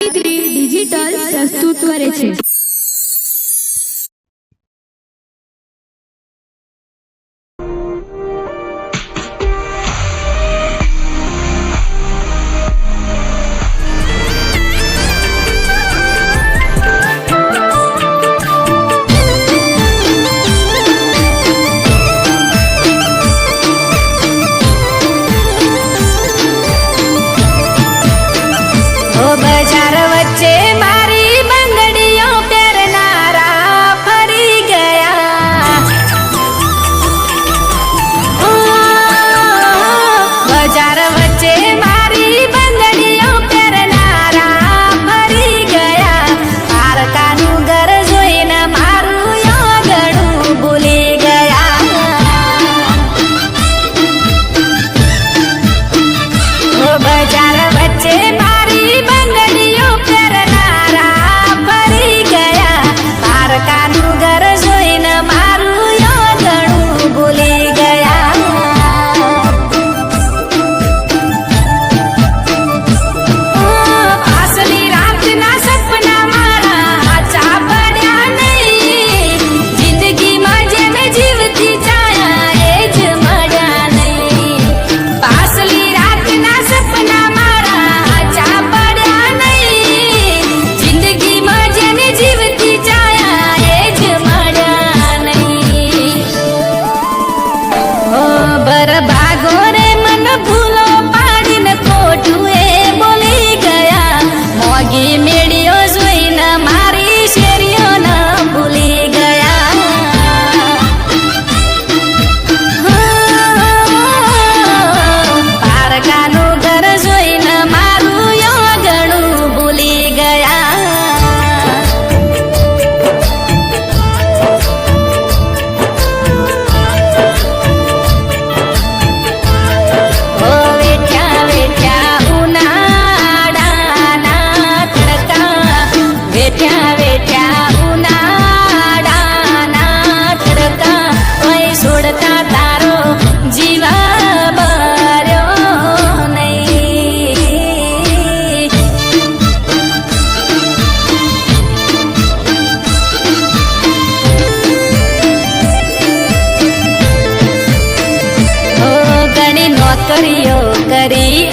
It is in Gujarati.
ડિજિટલ પ્રસ્તુત કરે છે. ચાલ વચ્ચે મારી બંગડીઓ ફેરવી. કર્યો કરી